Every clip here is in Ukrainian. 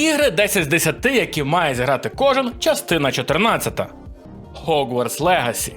Ігри 10 з 10, які має зіграти кожен, частина 14. Hogwarts Legacy.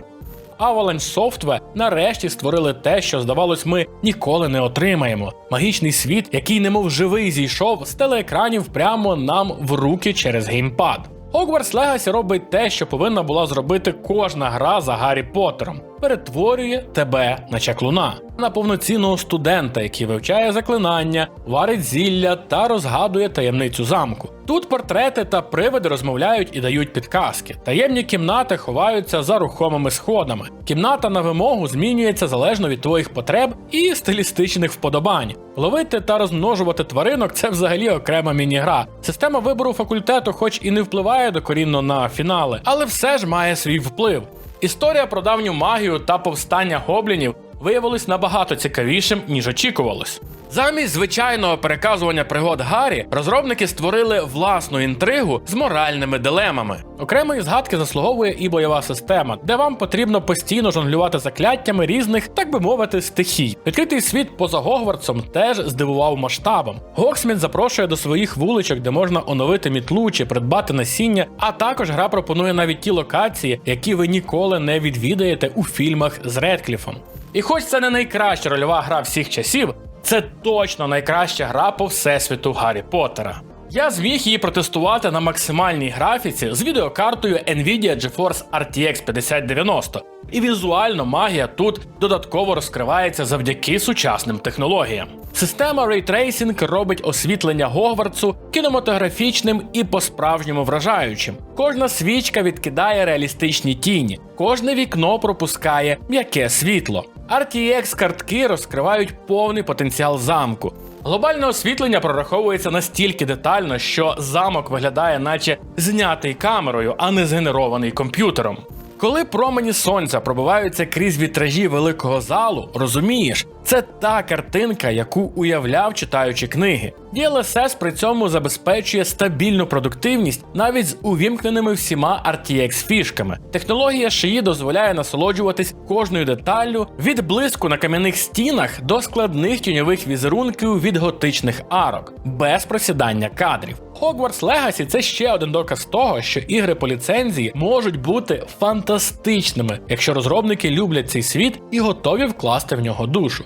Avalanche Software нарешті створили те, що, здавалось, ми ніколи не отримаємо. Магічний світ, який немов живий зійшов з телеекранів прямо нам в руки через геймпад. Hogwarts Legacy робить те, що повинна була зробити кожна гра за Гаррі Поттером. Перетворює тебе на чаклуна, на повноцінного студента, який вивчає заклинання, варить зілля та розгадує таємницю замку. Тут портрети та привиди розмовляють і дають підказки. Таємні кімнати ховаються за рухомими сходами. Кімната на вимогу змінюється залежно від твоїх потреб і стилістичних вподобань. Ловити та розмножувати тваринок це взагалі окрема міні-гра. Система вибору факультету, хоч і не впливає докорінно на фінали, але все ж має свій вплив. Історія про давню магію та повстання гоблінів виявилась набагато цікавішим, ніж очікувалось. Замість звичайного переказування пригод Гаррі, розробники створили власну інтригу з моральними дилемами. Окремої згадки заслуговує і бойова система, де вам потрібно постійно жонглювати закляттями різних, так би мовити, стихій. Відкритий світ поза Гогвартсом теж здивував масштабом. Гоксмін запрошує до своїх вуличок, де можна оновити мітлу чи придбати насіння. А також гра пропонує навіть ті локації, які ви ніколи не відвідаєте у фільмах з Редкліфом. І хоч це не найкраща рольова гра всіх часів, це точно найкраща гра по всесвіту Гаррі Поттера. Я зміг її протестувати на максимальній графіці з відеокартою Nvidia GeForce RTX 5090. І візуально магія тут додатково розкривається завдяки сучасним технологіям. Система Ray Tracing робить освітлення Гогвартсу кінематографічним і по-справжньому вражаючим. Кожна свічка відкидає реалістичні тіні, кожне вікно пропускає м'яке світло. RTX картки розкривають повний потенціал замку. Глобальне освітлення прораховується настільки детально, що замок виглядає, наче знятий камерою, а не згенерований комп'ютером. Коли промені сонця пробиваються крізь вітражі великого залу, розумієш, це та картинка, яку уявляв читаючи книги. DLSS при цьому забезпечує стабільну продуктивність навіть з увімкненими всіма RTX фішками. Технологія шиї дозволяє насолоджуватись кожною деталлю від блиску на кам'яних стінах до складних тіньових візерунків від готичних арок, без просідання кадрів. Hogwarts Legacy – це ще один доказ того, що ігри по ліцензії можуть бути фантастичними, якщо розробники люблять цей світ і готові вкласти в нього душу.